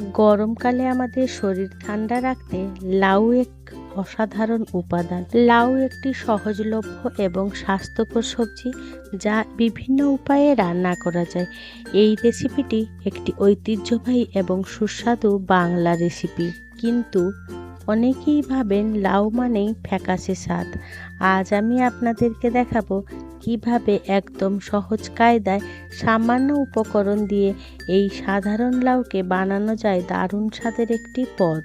গরমকালে আমাদের শরীর ঠান্ডা রাখতে লাউ এক অসাধারণ উপাদান। লাউ একটি সহজলভ্য এবং স্বাস্থ্যকর সবজি যা বিভিন্ন উপায়ে রান্না করা যায়। এই রেসিপিটি একটি ঐতিহ্যবাহী এবং সুস্বাদু বাংলা রেসিপি কিন্তু অনেকেই ভাবেন লাউ মানেই ফ্যাকাশে স্বাদ। আজ আমি আপনাদেরকে দেখাবো কীভাবে একদম সহজ কায়দায় সামান্য উপকরণ দিয়ে এই সাধারণ লাউকে বানানো যায় দারুণ স্বাদের একটি পদ,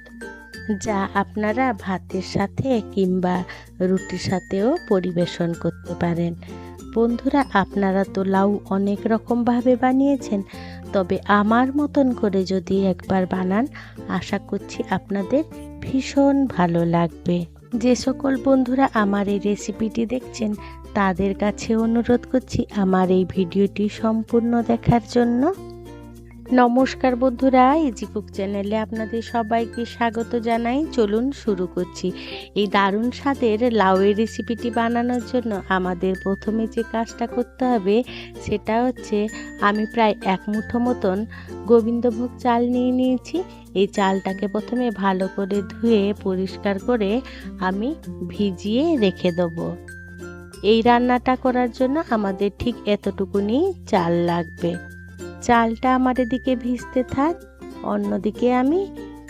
যা আপনারা ভাতের সাথে কিংবা রুটির সাথেও পরিবেশন করতে পারেন। বন্ধুরা, আপনারা তো লাউ অনেক রকমভাবে বানিয়েছেন, তবে আমার মতন করে যদি একবার বানান, আশা করছি আপনাদের ভীষণ ভালো লাগবে। যে সকল বন্ধুরা আমার এই রেসিপিটি দেখছেন, তাদের কাছে অনুরোধ করছি আমার এই ভিডিওটি সম্পূর্ণ দেখার জন্য। নমস্কার বন্ধুরা ইজি কুক চ্যানেলে আপনাদের সবাইকে স্বাগত জানাই। চলুন শুরু করছি। এই দারুণ স্বাদের লাউয়ের রেসিপিটি বানানোর জন্য আমাদের প্রথমে যে কাজটা করতে হবে, সেটা হচ্ছে আমি প্রায় এক মুঠো মতন গোবিন্দভোগ চাল নিয়ে নিয়েছি। এই চালটাকে প্রথমে ভালো করে ধুয়ে পরিষ্কার করে আমি ভিজিয়ে রেখে দেবো। এই রান্নাটা করার জন্য আমাদের ঠিক এতটুকুনি চাল লাগবে। চালটা আমার এদিকে ভিজতে থাক। অন্যদিকে আমি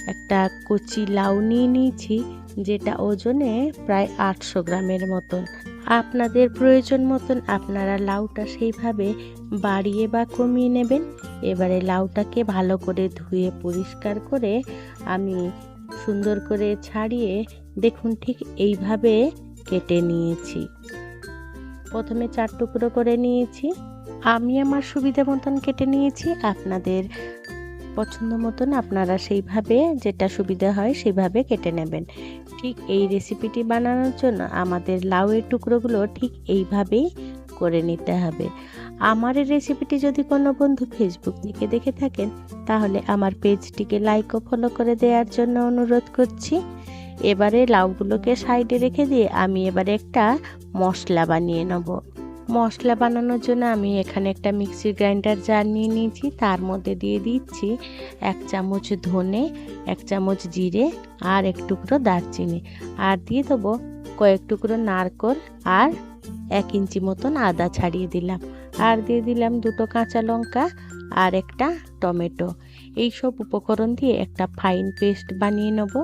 একটা কচি লাউ নিয়ে নিয়েছি, যেটা ওজনে প্রায় আটশো গ্রামের মতন। আপনাদের প্রয়োজন মতন আপনারা লাউটা সেইভাবে বাড়িয়ে বা কমিয়ে নেবেন। এবারে লাউটাকে ভালো করে ধুয়ে পরিষ্কার করে আমি সুন্দর করে ছাড়িয়ে দেখুন ঠিক এইভাবে কেটে নিয়েছি। প্রথমে চার টুকরো করে নিয়েছি। আমি আমার সুবিধা মতন কেটে নিয়েছি, আপনাদের পছন্দ মতন আপনারা সেইভাবে যেটা সুবিধা হয় সেইভাবে কেটে নেবেন। ঠিক এই রেসিপিটি বানানোর জন্য আমাদের লাউয়ের টুকরোগুলো ঠিক এইভাবেই করে নিতে হবে। আমার এই রেসিপিটি যদি কোনো বন্ধু ফেসবুক থেকে দেখে থাকেন, তাহলে আমার পেজটিকে লাইক ও ফলো করে দেওয়ার জন্য অনুরোধ করছি। এবারে লাউগুলোকে সাইডে রেখে দিয়ে আমি এবারে একটা মশলা বানিয়ে নেব। মশলা বানানোর জন্য আমি এখানে একটা মিক্সির গ্রাইন্ডার জার নিয়ে নিয়েছি। তার মধ্যে দিয়ে দিচ্ছি এক চামচ ধনে, এক চামচ জিরে আর এক টুকরো দারচিনি। আর দিয়ে দেবো কয়েক টুকরো নারকল আর এক ইঞ্চি মতন আদা ছাড়িয়ে দিলাম। আর দিয়ে দিলাম দুটো কাঁচা লঙ্কা আর একটা টমেটো। এই সব উপকরণ দিয়ে একটা ফাইন পেস্ট বানিয়ে নেব।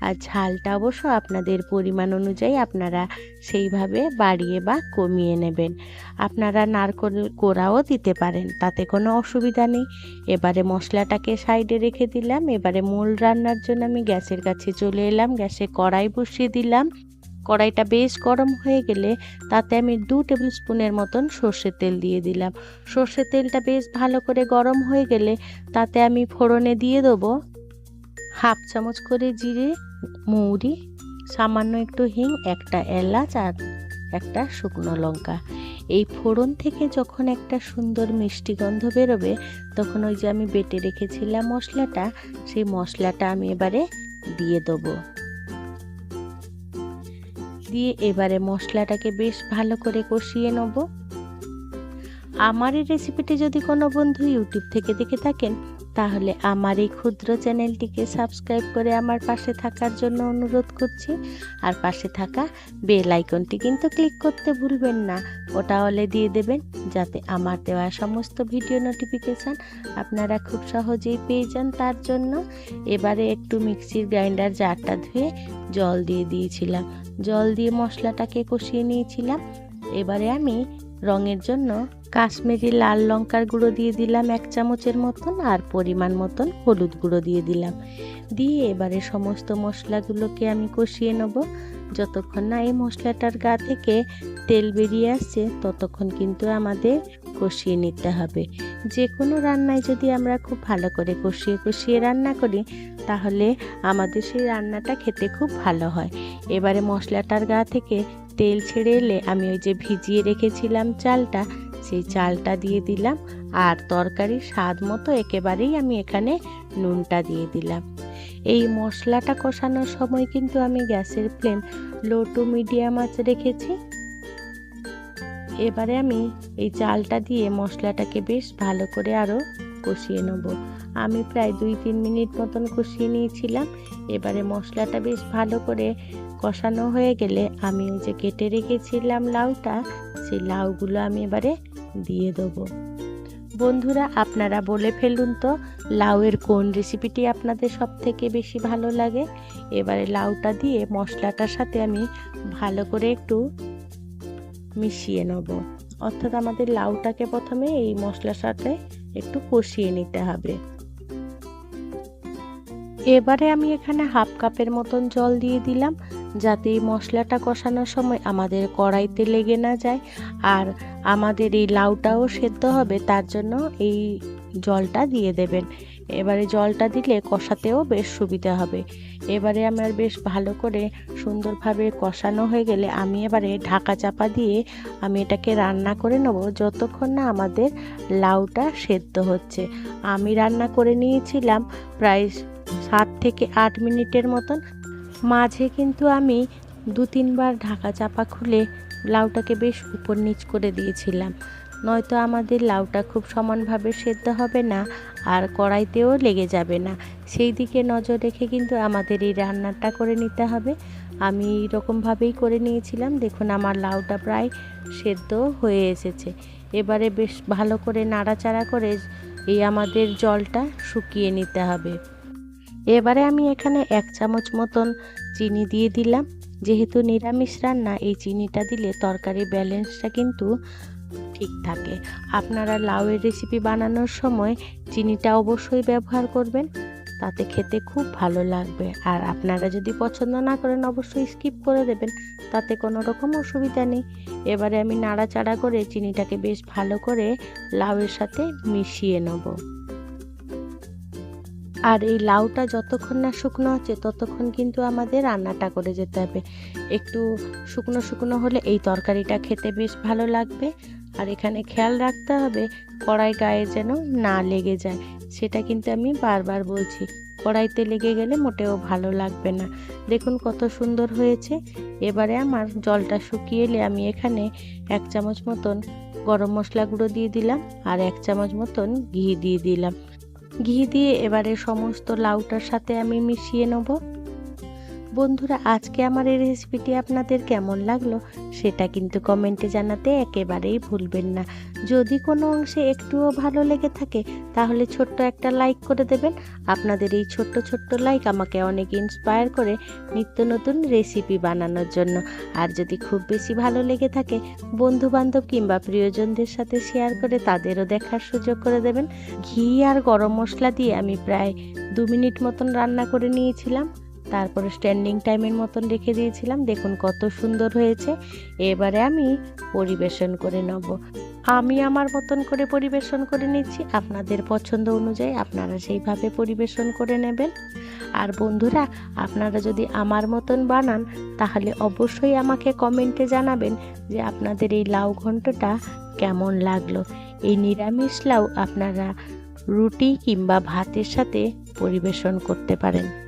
আর ঝালটা অবশ্য আপনাদের পরিমাণ অনুযায়ী আপনারা সেইভাবে বাড়িয়ে বা কমিয়ে নেবেন। আপনারা নারকল কোড়াও দিতে পারেন, তাতে কোনো অসুবিধা নেই। এবারে মশলাটাকে সাইডে রেখে দিলাম। এবারে মূল রান্নার জন্য আমি গ্যাসের কাছে চলে এলাম। গ্যাসে কড়াই বসিয়ে দিলাম। কড়াইটা বেশ গরম হয়ে গেলে তাতে আমি দু টেবিল স্পুনের মতন সর্ষের তেল দিয়ে দিলাম। সর্ষের তেলটা বেশ ভালো করে গরম হয়ে গেলে তাতে আমি ফোড়নে দিয়ে দেবো হাফ চামচ করে জিরে, মৌরি, সামান্য একটু হিং, একটা এলাচ আর একটা শুকনো লঙ্কা। এই ফোড়ন থেকে যখন একটা সুন্দর মিষ্টি গন্ধ বেরোবে, তখন ওই যে আমি বেটে রেখেছিলাম মশলাটা, সেই মশলাটা আমি এবারে দিয়ে দেবো। দিয়ে এবারে মশলাটাকে বেশ ভালো করে কষিয়ে নেব। আমার এই রেসিপিটি যদি কোনো বন্ধু ইউটিউব থেকে দেখে থাকেন তাহলে আমার এই ক্ষুদ্র চ্যানেলটিকে সাবস্ক্রাইব করে আমার পাশে থাকার জন্য অনুরোধ করছি। আর পাশে থাকা বেল আইকনটি কিন্তু ক্লিক করতে ভুলবেন না। ওটা হলে দিয়ে দেবেন যাতে আমার দেওয়া সমস্ত ভিডিও নোটিফিকেশান আপনারা খুব সহজেই পেয়ে যান তার জন্য। এবারে একটু মিক্সির গ্রাইন্ডার জারটা ধুয়ে জল দিয়ে দিয়েছিলাম। জল দিয়ে মশলাটাকে কষিয়ে নিয়েছিলাম। এবারে আমি রঙের জন্য কাশ্মীরি লাল লঙ্কার গুঁড়ো দিয়ে দিলাম এক চামচের মতন আর পরিমাণ মতন হলুদ গুঁড়ো দিয়ে দিলাম। দিয়ে এবারে সমস্ত মশলাগুলোকে আমি কষিয়ে নেব। যতক্ষণ না এই মশলাটার গা থেকে তেল বেরিয়ে আসছে, ততক্ষণ কিন্তু আমাদের কষিয়ে নিতে হবে। যে কোনো রান্নায় যদি আমরা খুব ভালো করে কষিয়ে কষিয়ে রান্না করি, তাহলে আমাদের সেই রান্নাটা খেতে খুব ভালো হয়। এবারে মশলাটার গা থেকে তেল ছেড়ে এলে আমি ওই যে ভিজিয়ে রেখেছিলাম চালটা, সেই চালটা দিয়ে দিলাম আর তরকারির স্বাদ মতো একেবারেই আমি এখানে নুনটা দিয়ে দিলাম। এই মশলাটা কষানোর সময় কিন্তু আমি গ্যাসের ফ্লেম লো টু মিডিয়াম আঁচে রেখেছি। এবারে আমি এই চালটা দিয়ে মশলাটাকে বেশ ভালো করে আরও কষিয়ে নেব। আমি প্রায় দুই তিন মিনিট মতন কষিয়ে নিয়েছিলাম। এবারে মশলাটা বেশ ভালো করে কষানো হয়ে গেলে আমি ওই যে কেটে রেখেছিলাম লাউটা, সেই লাউগুলো আমি এবারে দিয়ে দেবো। বন্ধুরা, আপনারা বলে ফেলুন তো, লাউয়ের কোন রেসিপিটি আপনাদের সব থেকে বেশি ভালো লাগে? এবারে লাউটা দিয়ে মশলাটার সাথে আমি ভালো করে একটু মিশিয়ে নেব। অর্থাৎ আমাদের লাউটাকে প্রথমে এই মশলার সাথে একটু কষিয়ে নিতে হবে। এবারে আমি এখানে হাফ কাপের মতন জল দিয়ে দিলাম, যাতে এই মশলাটা কষানোর সময় আমাদের কড়াইতে লেগে না যায়। আর আমাদের এই লাউটাও সেদ্ধ হবে, তার জন্য এই জলটা দিয়ে দেবেন। এবারে জলটা দিলে কষাতেও বেশ সুবিধা হবে। এবারে আমার বেশ ভালো করে সুন্দরভাবে কষানো হয়ে গেলে আমি এবারে ঢাকা চাপা দিয়ে আমি এটাকে রান্না করে নেব যতক্ষণ না আমাদের লাউটা সেদ্ধ হচ্ছে। আমি রান্না করে নিয়েছিলাম প্রায় সাত থেকে আট মিনিটের মতন। মাঝে কিন্তু আমি দু তিনবার ঢাকা চাপা খুলে লাউটাকে বেশ উপর নিচ করে দিয়েছিলাম। নয়তো আমাদের লাউটা খুব সমানভাবে সেদ্ধ হবে না। আর কড়াইতেও লেগে যাবে না। সেই দিকে নজর রেখে কিন্তু আমাদের এই রান্নাটা করে নিতে হবে। আমি এরকমভাবেই করে নিয়েছিলাম। দেখুন, আমার লাউটা প্রায় সেদ্ধ হয়ে এসেছে। এবারে বেশ ভালো করে নাড়াচাড়া করে এই আমাদের জলটা শুকিয়ে নিতে হবে। এবারে আমি এখানে এক চামচ মতন চিনি দিয়ে দিলাম। যেহেতু নিরামিষ রান্না, এই চিনিটা দিলে তরকারি ব্যালেন্সটা কিন্তু ঠিক থাকে। আপনারা লাউয়ের রেসিপি বানানোর সময় চিনিটা অবশ্যই ব্যবহার করবেন, তাতে খেতে খুব ভালো লাগবে। আর আপনারা যদি পছন্দ না করেন, অবশ্যই স্কিপ করে দেবেন, তাতে কোনো রকম অসুবিধা নেই। এবারে আমি নাড়াচাড়া করে চিনিটাকে বেশ ভালো করে লাউয়ের সাথে মিশিয়ে নেব। আর এই লাউটা যতক্ষণ না শুকনো হচ্ছে ততক্ষণ কিন্তু আমাদের রান্নাটা করে যেতে হবে। একটু শুকনো শুকনো হলে এই তরকারিটা খেতে বেশ ভালো লাগবে। আর এখানে খেয়াল রাখতে হবে কড়াই গায়ে যেন না লেগে যায়। সেটা কিন্তু আমি বারবার বলছি, কড়াইতে লেগে গেলে মোটেও ভালো লাগবে না। দেখুন কত সুন্দর হয়েছে। এবারে আমার জলটা শুকিয়ে এলে আমি এখানে এক চামচ মতন গরম মশলা গুঁড়ো দিয়ে দিলাম আর এক চামচ মতন ঘি দিয়ে দিলাম। ঘি দিয়ে এবারে সমস্ত লাউটার সাথে আমি মিশিয়ে নেব। বন্ধুরা, আজকে আমার এই রেসিপিটি আপনাদের কেমন লাগল সেটা কিন্তু কমেন্টে জানাতে একেবারেই ভুলবেন না। যদি কোনো অংশে একটুও ভালো লেগে থাকে, তাহলে ছোট্ট একটা লাইক করে দেবেন। আপনাদের এই ছোট্ট ছোট্ট লাইক আমাকে অনেক ইন্সপায়ার করে নিত্য নতুন রেসিপি বানানোর জন্য। আর যদি খুব বেশি ভালো লেগে থাকে বন্ধু বান্ধব কিংবা প্রিয়জনদের সাথে শেয়ার করে তাদেরও দেখার সুযোগ করে দেবেন। ঘি আর গরম মশলা দিয়ে আমি প্রায় দু মিনিট মতন রান্না করে নিয়েছিলাম। তারপরে স্ট্যান্ডিং টাইমের মতন রেখে দিয়েছিলাম। দেখুন কত সুন্দর হয়েছে। এবারে আমি পরিবেশন করে নেব। আমি আমার মতন করে পরিবেশন করে নিচ্ছি। আপনাদের পছন্দ অনুযায়ী আপনারা সেইভাবে পরিবেশন করে নেবেন। আর বন্ধুরা, আপনারা যদি আমার মতন বানান, তাহলে অবশ্যই আমাকে কমেন্টে জানাবেন যে আপনাদের এই লাউ ঘন্টটা কেমন লাগল। এই নিরামিষ লাউ আপনারা রুটি কিংবা ভাতের সাথে পরিবেশন করতে পারেন।